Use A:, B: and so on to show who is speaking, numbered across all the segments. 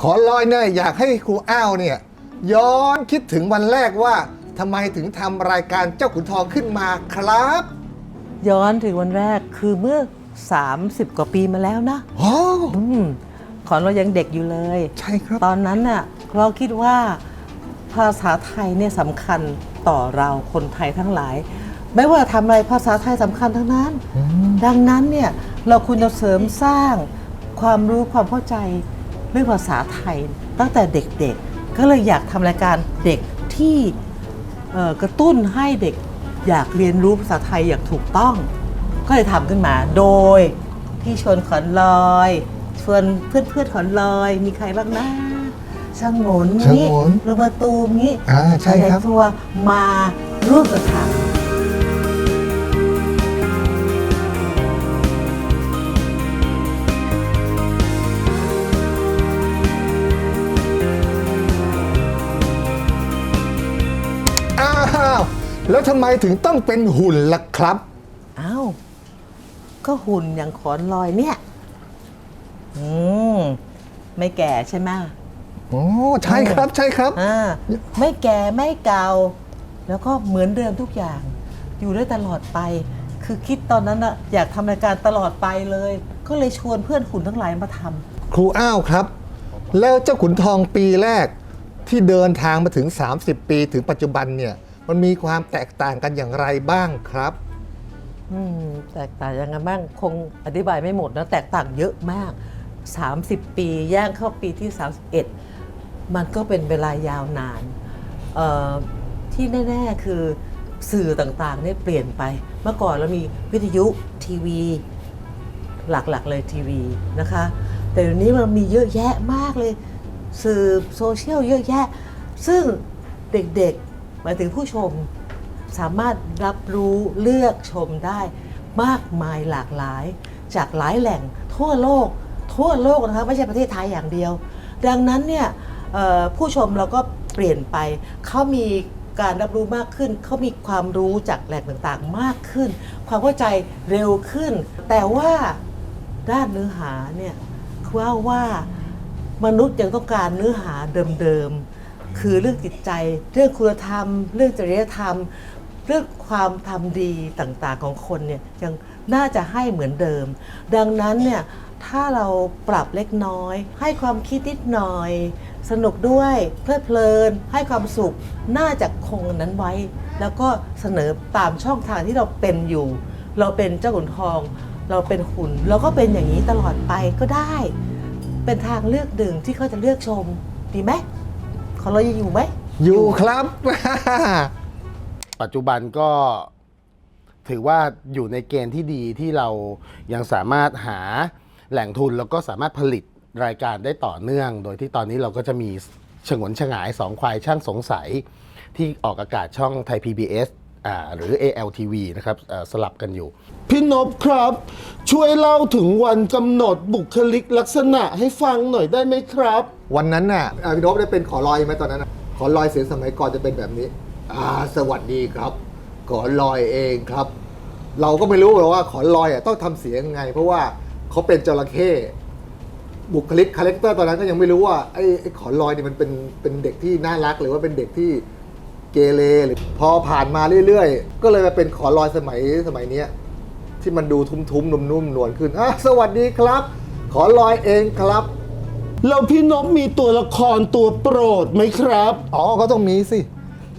A: ขอลอยเนี่ยอยากให้ครูอ้าวเนี่ยย้อนคิดถึงวันแรกว่าทำไมถึงทำรายการเจ้าขุนทองขึ้นมาครับ
B: ย้อนถึงวันแรกคือเมื่อ 30 กว่าปีมาแล้วนะ
A: โอ้
B: อืมขอนเรายังเด็กอยู่เลย
A: ใช่ครับ
B: ตอนนั้นน่ะเราคิดว่าภาษาไทยเนี่ยสำคัญต่อเราคนไทยทั้งหลาย ไม่ว่าทำอะไรภาษาไทยสำคัญทั้งนั้น ดังนั้นเนี่ยเราควรจะเสริมสร้างความรู้ความเข้าใจ เรื่องภาษาไทยตั้งแต่เด็กๆ ก็เลยอยากทำรายการเด็กที่เอ่อกระตุ้นให้เด็กอยากเรียนรู้ภาษาไทยอย่างถูกต้อง ก็เลยทำขึ้นมาโดยพี่ชวนขอนลอยชวนเพื่อนเพื่อนๆขอนลอยมีใครบ้างนะช่างหมุนนี่
A: ช่างหมุน
B: หรือประตูมนี้
A: อ่าใช่ครับ
B: หลายๆตัวมาร่วมกันทำ
A: แล้วทำไมถึงต้องเป็นหุ่นล่ะครับ
B: อ้าวก็หุ่นอย่างขอนลอยเนี่ย อืม ไม่แก่ใช่ไหม
A: โอ้ใช่ครับใช่ครับ
B: อ่า ไม่แก่ไม่เก่า แล้วก็เหมือนเดิมทุกอย่าง อยู่ได้ตลอดไป คือคิดตอนนั้นอะอยากทำรายการตลอดไปเลย ก็เลยชวนเพื่อนหุ่นทั้งหลายมาทำ
A: ครูอ้าวครับ แล้วเจ้าขุนทองปีแรกที่เดินทางมาถึง 30 ปีถึงปัจจุบันเนี่ย มันมีความแตกต่างกันอย่างไรบ้างครับ
B: อืมแตกต่างยังไงบ้างคงอธิบายไม่หมดนะแตกต่างเยอะมาก 30 ปีย่างเข้าปีที่ 31 มันก็เป็นเวลายาวนานเอ่อที่แน่ๆคือสื่อต่างๆเนี่ยเปลี่ยนไป เมื่อก่อนเรามีวิทยุทีวี หลักๆเลยทีวีนะคะ แต่เดี๋ยวนี้มันมีเยอะแยะมากเลย สื่อโซเชียลเยอะแยะ ซึ่งเด็กๆ หมายถึงผู้ชมสามารถรับรู้เลือกชมได้มากมายหลากหลาย จากหลายแหล่งทั่วโลก ทั่วโลกนะคะไม่ใช่ประเทศไทยอย่างเดียว ดังนั้นเนี่ยผู้ชมเราก็เปลี่ยนไป เขามีการรับรู้มากขึ้น เขามีความรู้จากแหล่งต่างๆมากขึ้น ความเข้าใจเร็วขึ้น แต่ว่าด้านเนื้อหาเนี่ยว่าว่ามนุษย์ยังต้องการเนื้อหาเดิมๆ คือเรื่องจิตใจ เรื่องคุณธรรม เรื่องจริยธรรม เรื่องความทำดีต่างๆของคนเนี่ยยังน่าจะให้เหมือนเดิม ดังนั้นเนี่ยถ้าเราปรับเล็กน้อย ให้ความคิดนิดหน่อย สนุกด้วยเพลิดเพลิน ให้ความสุขน่าจะคงนั้นไว้ แล้วก็เสนอตามช่องทางที่เราเป็นอยู่ เราเป็นเจ้าขุนทอง เราเป็นหุ่นเราก็เป็นอย่างนี้ตลอดไปก็ได้ เป็นทางเลือกหนึ่งที่เขาจะเลือกชมดีไหม ของเรายังอยู่ไหม
A: อยู่ครับ
C: ปัจจุบันก็ถือว่าอยู่ในเกณฑ์ที่ดีที่เรายังสามารถหาแหล่งทุนแล้วก็สามารถผลิตรายการได้ต่อเนื่อง โดยที่ตอนนี้เราก็จะมีฉงนฉงายสองควายช่างสงสัย ที่ออกอากาศช่องไทย PBS อ่า หรือ ALTV นะครับสลับกันอยู่
D: พี่นพครับ ช่วยเล่าถึงวันกำหนดบุคลิกลักษณะให้ฟังหน่อยได้ไหมครับ
A: วันนั้นน่ะอะพี่นพได้เป็นขอลอยไหมตอนนั้นขอลอยเสียงสมัยก่อนจะเป็นแบบนี้อ่าสวัสดีครับ ขอลอยเองครับ เราก็ไม่รู้หรอกว่าขอลอยอะต้องทำเสียงยังไง เพราะว่าเขาเป็นจระเข้บุคลิกคาแรคเตอร์ตอนนั้นก็ยังไม่รู้ว่าไอ้ไอ้ขอลอยเนี่ยมันเป็นเป็นเด็กที่น่ารักหรือว่าเป็นเด็กที่ เกเรหรือพอผ่านมาเรื่อยๆ ก็เลยมาเป็นขอลอยสมัยสมัยเนี้ยที่มันดูทุ้มๆนุ่มๆนวลขึ้นอะสวัสดีครับ ขอลอยเองครับ
D: แล้วพี่นพมีตัวละครตัวโปรดไหมครับ
A: อ๋อก็ต้องมีสิ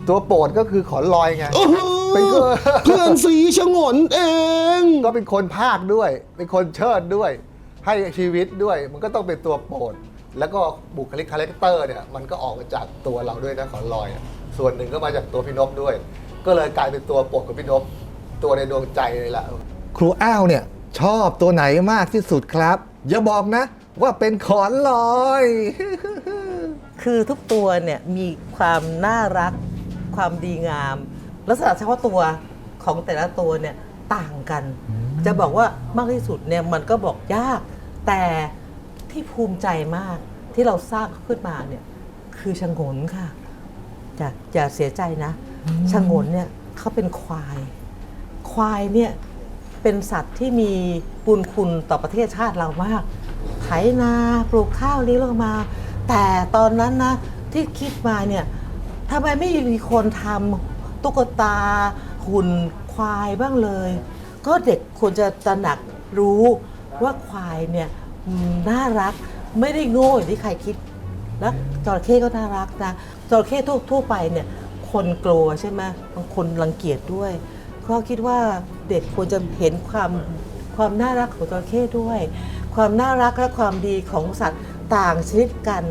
A: ตัวโปรดก็คือขอลอยไง
D: โอ้โห
A: เป็นก็
D: เพื่อนสีฉงนเอง
A: ก็เป็นคนภาคด้วย เป็นคนเชิดด้วย ให้ชีวิตด้วย มันก็ต้องเป็นตัวโปรด แล้วก็บุคลิกคาแรคเตอร์เนี่ยมันก็ออกมาจากตัวเราด้วยนะขอลอยอะส่วนหนึ่งก็มาจากตัวพี่นพด้วย ก็เลยกลายเป็นตัวโปรดของพี่นพตัวในดวงใจเลยล่ะ ครูอ้าวเนี่ยชอบตัวไหนมากที่สุดครับ อย่าบอกนะ ว่าเป็นขอนลอย
B: คือทุกตัวเนี่ยมีความน่ารัก ความดีงาม ลักษณะเฉพาะตัวของแต่ละตัวเนี่ยต่างกัน จะบอกว่ามากที่สุดเนี่ยมันก็บอกยาก แต่ ที่ภูมิใจมากที่เราสร้างขึ้นมาเนี่ยคือชงนค่ะอย่าอย่าเสียใจนะชงนเนี่ยเขาเป็นควาย ควายเนี่ยเป็นสัตว์ที่มีบุญคุณต่อประเทศชาติเรามากไถนาปลูกข้าวเลี้ยงเรามา แต่ตอนนั้นนะที่คิดมาเนี่ยทำไมไม่มีคนทำตุ๊กตาหุ่นควายบ้างเลย ก็เด็กควรจะตระหนักรู้ว่าควายเนี่ยอืม น่ารักไม่ได้โง่อย่างที่ใครคิดแล้วจระเข้ก็น่ารักนะจระเข้ทั่วทั่วไปเนี่ย คนกลัวใช่ไหมบางคนรังเกียจด้วย ก็คิดว่าเด็กควรจะเห็นความความน่ารักของจระเข้ด้วย ความน่ารักและความดีของสัตว์ต่างชนิดกัน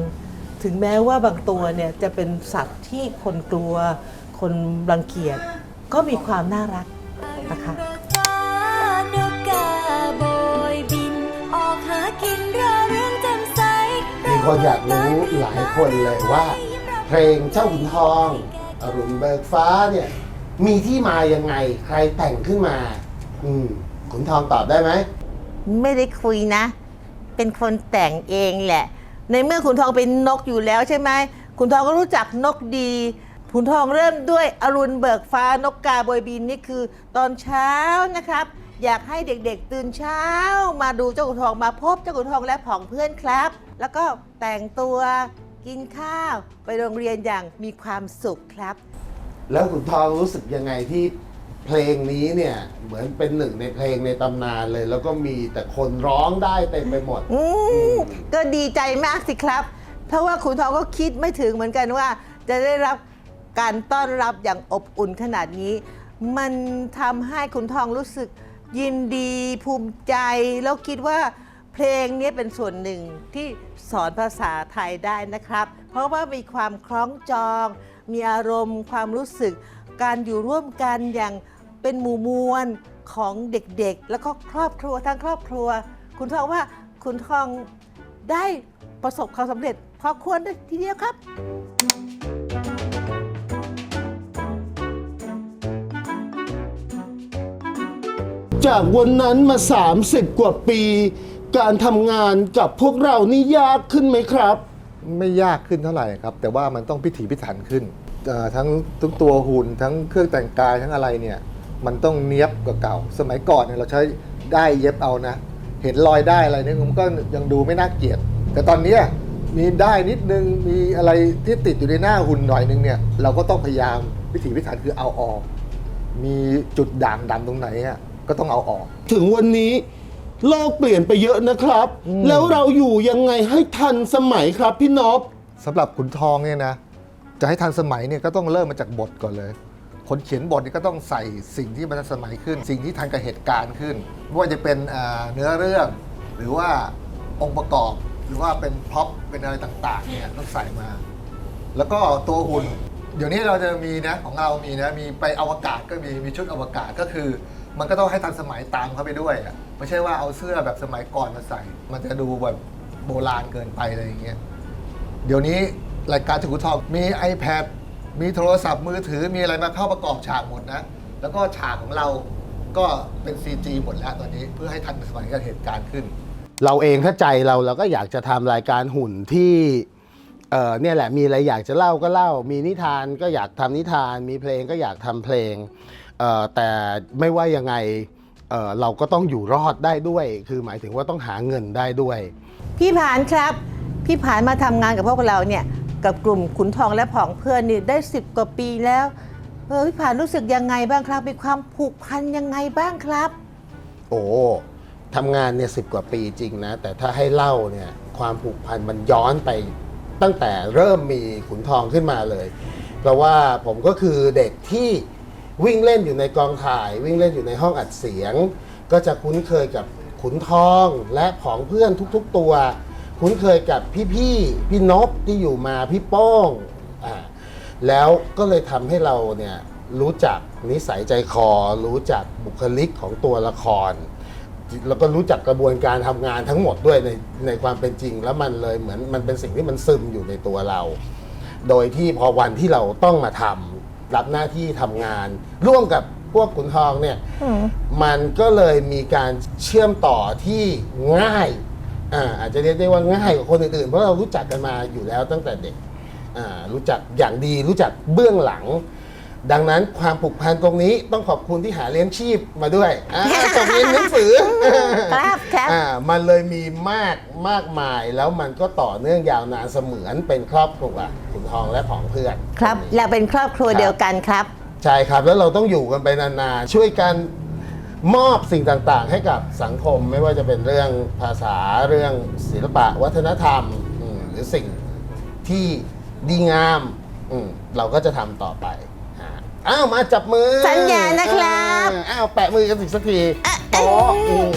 B: ถึงแม้ว่าบางตัวเนี่ยจะเป็นสัตว์ที่คนกลัว คนรังเกียจก็มีความน่ารักนะคะ
C: คนอยากรู้หลายคนเลยว่า เพลงเจ้าขุนทองอรุณเบิกฟ้าเนี่ย มีที่มายังไงใครแต่งขึ้นมา อืมขุนทองตอบได้ไหม
B: ไม่ได้คุยนะ เป็นคนแต่งเองแหละ ในเมื่อขุนทองเป็นนกอยู่แล้วใช่ไหมขุนทองก็รู้จักนกดีขุนทองเริ่มด้วยอรุณเบิกฟ้านกกาโบยบินนี่คือตอนเช้านะครับ อยากให้เด็กๆตื่นเช้า มาดูเจ้าขุนทองมาพบเจ้าขุนทองและผองเพื่อนครับ แล้วก็แต่งตัวกินข้าวไปโรงเรียนอย่างมีความสุขครับ
C: แล้วขุนทองรู้สึกยังไงที่เพลงนี้เนี่ยเหมือนเป็นหนึ่งในเพลงในตำนานเลย แล้วก็มีแต่คนร้องได้เต็มไปหมด
B: อืมก็ดีใจมากสิครับ เพราะว่าขุนทองก็คิดไม่ถึงเหมือนกันว่า จะได้รับการต้อนรับอย่างอบอุ่นขนาดนี้ มันทำให้ขุนทองรู้สึกยินดีภูมิใจ แล้วคิดว่า เพลงนี้เป็นส่วนหนึ่งที่สอนภาษาไทยได้นะครับ เพราะว่ามีความคล้องจอง มีอารมณ์ ความรู้สึก การอยู่ร่วมกันอย่างเป็นหมู่มวลของเด็กๆ แล้วก็ครอบครัวทั้งครอบครัว คุณทองว่าคุณทองได้ประสบความสำเร็จพอควรทีเดียวครับ
D: จากวันนั้นมา 30 กว่าปี การทำงานกับพวกเรานี่ยากขึ้นไหมครับ
A: ไม่ยากขึ้นเท่าไหร่ครับ แต่ว่ามันต้องพิถีพิถันขึ้นเอ่อทั้งทุกตัวหุ่นทั้งเครื่องแต่งกายทั้งอะไรเนี่ย มันต้องเนี้ยบกว่าเก่า สมัยก่อนเนี่ยเราใช้ได้เย็บเอานะ เห็นรอยได้อะไรเนี่ยมันก็ยังดูไม่น่าเกลียด แต่ตอนเนี้ยมีได้นิดนึงมีอะไรที่ติดอยู่ในหน้าหุ่นหน่อยนึงเนี่ยเราก็ต้องพยายามพิถีพิถันคือเอาออก มีจุดด่างดำตรงไหนอะก็ต้องเอาออก
D: ถึงวันนี้ โลกเปลี่ยนไปเยอะนะครับ แล้วเราอยู่ยังไงให้ทันสมัยครับพี่นพ
A: สำหรับขุนทองเนี่ยนะ จะให้ทันสมัยเนี่ยก็ต้องเริ่มมาจากบทก่อนเลย คนเขียนบทเนี่ยก็ต้องใส่สิ่งที่มันทันสมัยขึ้น สิ่งที่ทันกับเหตุการณ์ขึ้นไม่ว่าจะเป็นอ่าเนื้อเรื่อง หรือว่าองค์ประกอบ หรือว่าเป็นพร็อพเป็นอะไรต่างๆเนี่ยต้องใส่มา แล้วก็ตัวหุ่น เดี๋ยวนี้เราจะมีนะของเรามีนะมีไปอวกาศก็มีมีชุดอวกาศก็คือ มันก็ต้องให้ทันสมัยตามเข้าไปด้วยอะไม่ใช่ว่าเอาเสื้อแบบสมัยก่อนมาใส่ มันจะดูแบบโบราณเกินไปอะไรอย่างเงี้ยเดี๋ยวนี้รายการถึงขุนทองมี iPad มีโทรศัพท์มือถือมีอะไรมาเข้าประกอบฉากหมดนะ แล้วก็ฉากของเราก็เป็น CG หมดแล้วตอนนี้เพื่อให้ทันสมัยกับเหตุการณ์ขึ้น
C: เราเองถ้าใจเราเราก็อยากจะทำรายการหุ่นที่เออเนี่ยแหละมีอะไรอยากจะเล่าก็เล่า มีนิทานก็อยากทำนิทาน มีเพลงก็อยากทำเพลง แต่ไม่ว่ายังไงเออเราก็ต้องอยู่รอดได้ด้วย คือหมายถึงว่าต้องหาเงินได้ด้วย
B: พี่ผานครับ พี่ผานมาทำงานกับพวกเราเนี่ยกับกลุ่มขุนทองและผองเพื่อนนี่ได้สิบกว่าปีแล้วเออพี่ผานรู้สึกยังไงบ้างครับมีความผูกพันยังไงบ้างครับ
C: โอ้ทำงานเนี่ยสิบกว่าปีจริงนะ แต่ถ้าให้เล่าเนี่ยความผูกพันมันย้อนไปตั้งแต่เริ่มมีขุนทองขึ้นมาเลย เพราะว่าผมก็คือเด็กที่ วิ่งเล่นอยู่ในกองถ่าย วิ่งเล่นอยู่ในห้องอัดเสียง ก็จะคุ้นเคยกับขุนทองและของเพื่อนทุกๆตัว คุ้นเคยกับพี่ๆพี่นพที่อยู่มาพี่ป้องอ่าแล้วก็เลยทำให้เราเนี่ยรู้จักนิสัยใจคอ รู้จักบุคลิกของตัวละคร แล้วก็รู้จักกระบวนการทำงานทั้งหมดด้วยในในความเป็นจริง แล้วมันเลยเหมือนมันเป็นสิ่งที่มันซึมอยู่ในตัวเรา โดยที่พอวันที่เราต้องมาทำ รับหน้าที่ทำงาน ร่วมกับพวกขุนทองเนี่ยมันก็เลยมีการเชื่อมต่อที่ง่ายอ่าอาจจะเรียกได้ว่าง่ายกว่าคนอื่นๆ เพราะเรารู้จักกันมาอยู่แล้วตั้งแต่เด็กอ่ารู้จักอย่างดีรู้จักเบื้องหลัง ดังนั้นความผูกพันตรงนี้ต้องขอบคุณที่หาเลี้ยงชีพมาด้วยอ่าส่งเรียนหนังสือ
B: ครับครับ
C: อ่ามันเลยมีมากมากมายแล้วมันก็ต่อเนื่องยาวนานเสมือนเป็นครอบครัวขุนทองและของเพื่อน
B: ครับเราเป็นครอบครัวเดียวกันครับ
C: ใช่ครับแล้วเราต้องอยู่กันไปนานๆช่วยกันมอบสิ่งต่างๆ ให้กับสังคมไม่ว่าจะเป็นเรื่องภาษาเรื่องศิลปะวัฒนธรรมอืมหรือสิ่งที่ดีงามอืมเราก็จะทำต่อไป อ่าอ้าวมาจับมือ
B: สัญญานะครับ
C: อ่าอ้าวแปะมือกันอีกสักที
B: เอ๊ะ
C: โอ้อืม